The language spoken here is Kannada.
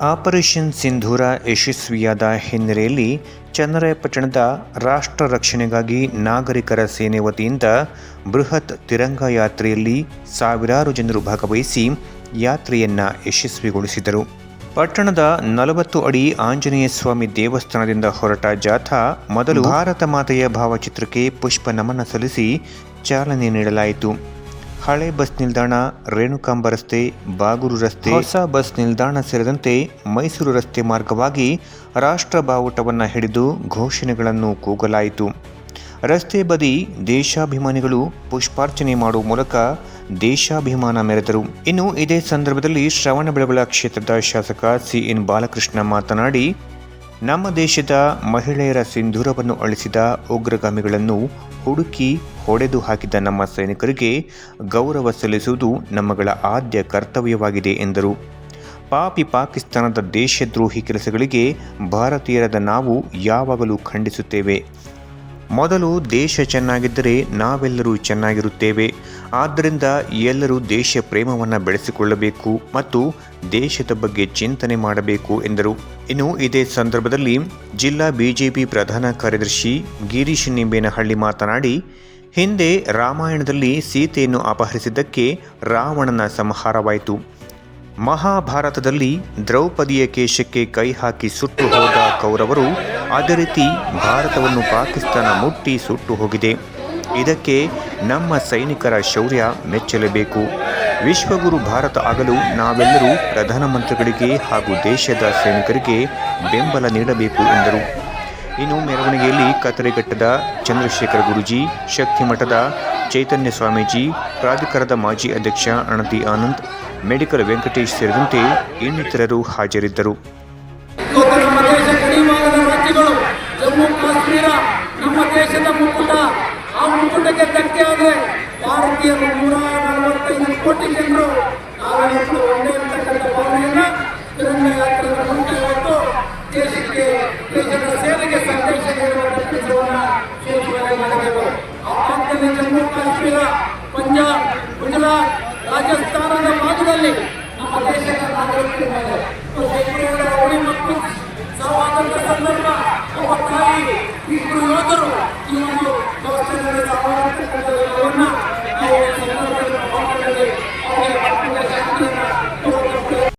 ಆಪರೇಷನ್ ಸಿಂಧೂರ ಯಶಸ್ವಿಯಾದ ಹಿನ್ನೆಲೆಯಲ್ಲಿ ಚನ್ನರಾಯಪಟ್ಟಣದ ರಾಷ್ಟ್ರ ರಕ್ಷಣೆಗಾಗಿ ನಾಗರಿಕರ ಸೇನೆ ವತಿಯಿಂದ ಬೃಹತ್ ತಿರಂಗ ಯಾತ್ರೆಯಲ್ಲಿ ಸಾವಿರಾರು ಜನರು ಭಾಗವಹಿಸಿ ಯಾತ್ರೆಯನ್ನು ಯಶಸ್ವಿಗೊಳಿಸಿದರು. ಪಟ್ಟಣದ ನಲವತ್ತು ಅಡಿ ಆಂಜನೇಯ ಸ್ವಾಮಿ ದೇವಸ್ಥಾನದಿಂದ ಹೊರಟ ಜಾಥಾ ಮೊದಲು ಭಾರತ ಮಾತೆಯ ಭಾವಚಿತ್ರಕ್ಕೆ ಪುಷ್ಪ ನಮನ ಸಲ್ಲಿಸಿ ಚಾಲನೆ ನೀಡಲಾಯಿತು. ಹಳೆ ಬಸ್ ನಿಲ್ದಾಣ, ರೇಣುಕಾಂಬ ರಸ್ತೆ, ಬಾಗೂರು ರಸ್ತೆ, ಹೊಸ ಬಸ್ ನಿಲ್ದಾಣ ಸೇರಿದಂತೆ ಮೈಸೂರು ರಸ್ತೆ ಮಾರ್ಗವಾಗಿ ರಾಷ್ಟ್ರ ಬಾವುಟವನ್ನು ಹಿಡಿದು ಘೋಷಣೆಗಳನ್ನು ಕೂಗಲಾಯಿತು. ರಸ್ತೆ ಬದಿ ದೇಶಾಭಿಮಾನಿಗಳು ಪುಷ್ಪಾರ್ಚನೆ ಮಾಡುವ ಮೂಲಕ ದೇಶಾಭಿಮಾನ ಮೆರೆದರು. ಇನ್ನು ಇದೇ ಸಂದರ್ಭದಲ್ಲಿ ಶ್ರವಣಬೆಳಗೊಳ ಕ್ಷೇತ್ರದ ಶಾಸಕ ಸಿ ಎನ್ ಬಾಲಕೃಷ್ಣ ಮಾತನಾಡಿ ನಮ್ಮ ದೇಶದ ಮಹಿಳೆಯರ ಸಿಂಧೂರವನ್ನು ಅಳಿಸಿದ ಉಗ್ರಗಾಮಿಗಳನ್ನು ಹುಡುಕಿ ಹೊಡೆದು ಹಾಕಿದ ನಮ್ಮ ಸೈನಿಕರಿಗೆ ಗೌರವ ಸಲ್ಲಿಸುವುದು ನಮ್ಮಗಳ ಆದ್ಯ ಕರ್ತವ್ಯವಾಗಿದೆ ಎಂದರು. ಪಾಪಿ ಪಾಕಿಸ್ತಾನದ ದೇಶದ್ರೋಹಿ ಕೆಲಸಗಳಿಗೆ ಭಾರತೀಯರಾದ ನಾವು ಯಾವಾಗಲೂ ಖಂಡಿಸುತ್ತೇವೆ. ಮೊದಲು ದೇಶ ಚೆನ್ನಾಗಿದ್ದರೆ ನಾವೆಲ್ಲರೂ ಚೆನ್ನಾಗಿರುತ್ತೇವೆ. ಆದ್ದರಿಂದ ಎಲ್ಲರೂ ದೇಶ ಪ್ರೇಮವನ್ನು ಬೆಳೆಸಿಕೊಳ್ಳಬೇಕು ಮತ್ತು ದೇಶದ ಬಗ್ಗೆ ಚಿಂತನೆ ಮಾಡಬೇಕು ಎಂದರು. ಇನ್ನು ಇದೇ ಸಂದರ್ಭದಲ್ಲಿ ಜಿಲ್ಲಾ ಬಿಜೆಪಿ ಪ್ರಧಾನ ಕಾರ್ಯದರ್ಶಿ ಗಿರೀಶ್ ನಿಂಬೇನಹಳ್ಳಿ ಮಾತನಾಡಿ, ಹಿಂದೆ ರಾಮಾಯಣದಲ್ಲಿ ಸೀತೆಯನ್ನು ಅಪಹರಿಸಿದ್ದಕ್ಕೆ ರಾವಣನ ಸಂಹಾರವಾಯಿತು. ಮಹಾಭಾರತದಲ್ಲಿ ದ್ರೌಪದಿಯ ಕೇಶಕ್ಕೆ ಕೈ ಹಾಕಿ ಸುಟ್ಟು ಹೋದ ಕೌರವರು ಅದೇ ರೀತಿ ಭಾರತವನ್ನು ಪಾಕಿಸ್ತಾನ ಮುಟ್ಟಿ ಸುಟ್ಟು ಹೋಗಿದೆ. ಇದಕ್ಕೆ ನಮ್ಮ ಸೈನಿಕರ ಶೌರ್ಯ ಮೆಚ್ಚಲೇಬೇಕು. ವಿಶ್ವಗುರು ಭಾರತ ಆಗಲು ನಾವೆಲ್ಲರೂ ಪ್ರಧಾನಮಂತ್ರಿಗಳಿಗೆ ಹಾಗೂ ದೇಶದ ಸೈನಿಕರಿಗೆ ಬೆಂಬಲ ನೀಡಬೇಕು ಎಂದರು. ಇನ್ನು ಮೆರವಣಿಗೆಯಲ್ಲಿ ಕತ್ತರೆಘಟ್ಟದ ಚಂದ್ರಶೇಖರ ಗುರುಜಿ ಶಕ್ತಿ ಮಠದ ಚೈತನ್ಯ ಸ್ವಾಮೀಜಿ, ಪ್ರಾಧಿಕಾರದ ಮಾಜಿ ಅಧ್ಯಕ್ಷ ಅಣತಿ ಆನಂದ್, ಮೆಡಿಕಲ್ ವೆಂಕಟೇಶ್ ಸೇರಿದಂತೆ ಇನ್ನಿತರರು ಹಾಜರಿದ್ದರು ಇವತ್ತು ನಮ್ಮ ದೇಶ ಗಡಿಭಾಗದ ರಾಜ್ಯಗಳು ಕಾಶ್ಮೀರ ನಮ್ಮ ದೇಶದ ಮುಕುಟ. ಆ ಮುಕುಟಕ್ಕೆ ಧಕ್ಕೆ ಆದರೆ ಭಾರತೀಯರು ನೂರ ನಲವತ್ತೈದು ಕೋಟಿ ಜನರು ನಾವೆಲ್ಲರೂ ಒಂದೇ ಅಂತಕ್ಕಂಥ ಭಾವನೆಯನ್ನು ತಿರಂಗ ಯಾತ್ರೆ ಮೂಲಕ ಇವತ್ತು ದೇಶಕ್ಕೆ ದೇಶದ ಸೇನೆಗೆ ಸಂದೇಶ ನೀಡುವಂತಹ ಸೂಚನೆ ಮಾಡಿದೆವು ಆ ಪ್ರಾಂತ್ಯದ ಜಮ್ಮು ಕಾಶ್ಮೀರ, ಪಂಜಾಬ್, ಗುಜರಾತ್, ರಾಜಸ್ಥಾನದ ಭಾಗದಲ್ಲಿ ನಮ್ಮ ದೇಶದ ನಾಗರಿಕರು ಮತ್ತು ಸ್ವಾತಂತ್ರ್ಯ ಸಂದರ್ಭ